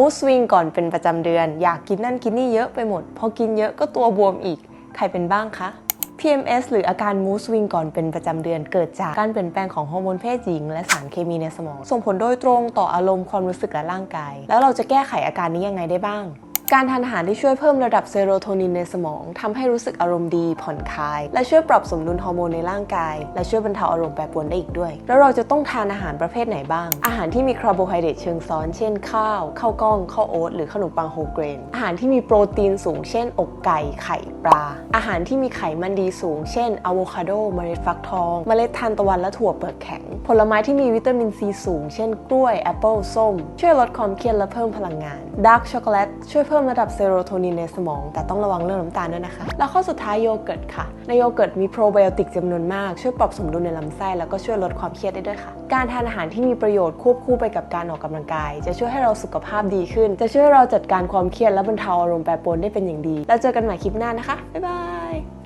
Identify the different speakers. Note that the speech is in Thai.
Speaker 1: มูสวิงก่อนเป็นประจำเดือน อยากกินนั่นกินนี่เยอะไปหมด พอกินเยอะก็ตัวบวมอีก ใครเป็นบ้างคะ PMS หรืออาการมูสวิงก่อนเป็นประจำเดือนเกิดจากการเปลี่ยนแปลงของฮอร์โมนเพศหญิง และสารเคมีในสมอง ส่งผลโดยตรงต่ออารมณ์ความรู้สึกและร่างกาย แล้วเราจะแก้ไขอาการนี้ยังไงได้บ้าง การทานอาหารที่ช่วยเพิ่มระดับเซโรโทนินในสมองทำให้รู้สึกอารมณ์ดี ผ่อนคลาย และช่วยปรับสมดุลฮอร์โมนในร่างกาย และช่วยบรรเทาอารมณ์แปรปรวนได้อีกด้วย แล้วเราจะต้องทานอาหารประเภทไหนบ้าง อาหารที่มีคาร์โบไฮเดรตเชิงซ้อน เช่นข้าว ข้าวกล้อง ข้าวโอ๊ต หรือขนมปังโฮลเกรน อาหารที่มีโปรตีนสูง เช่น อกไก่ ไข่ปลา อาหารที่มีไขมันดีสูง เช่นอะโวคาโด เมล็ดฟักทอง เมล็ดทานตะวัน และถั่วเปลือกแข็ง ผลไม้ที่มีวิตามินซีสูง เช่น กล้วย แอปเปิล ส้ม ช่วยลดความเครียดและเพิ่มพลังงาน ดาร์กช็อกโกแลต ช่วยเพิ่มระดับเซโรโทนินในสมอง แต่ต้องระวังเรื่องน้ำตาลด้วยนะคะ แล้วข้อสุดท้ายโยเกิร์ตค่ะ ในโยเกิร์ตมีโปรไบโอติกจำนวนมาก ช่วยปรับสมดุลในลำไส้แล้วก็ช่วยลดความเครียดได้ด้วยค่ะ การทานอาหารที่มีประโยชน์ควบคู่ไปกับการออกกำลังกาย จะช่วยให้เราสุขภาพดีขึ้น จะช่วยให้เราจัดการความเครียดและบรรเทาอารมณ์แปรปรวนได้เป็นอย่างดี แล้วเจอกันใหม่คลิปหน้านะคะบ๊ายบาย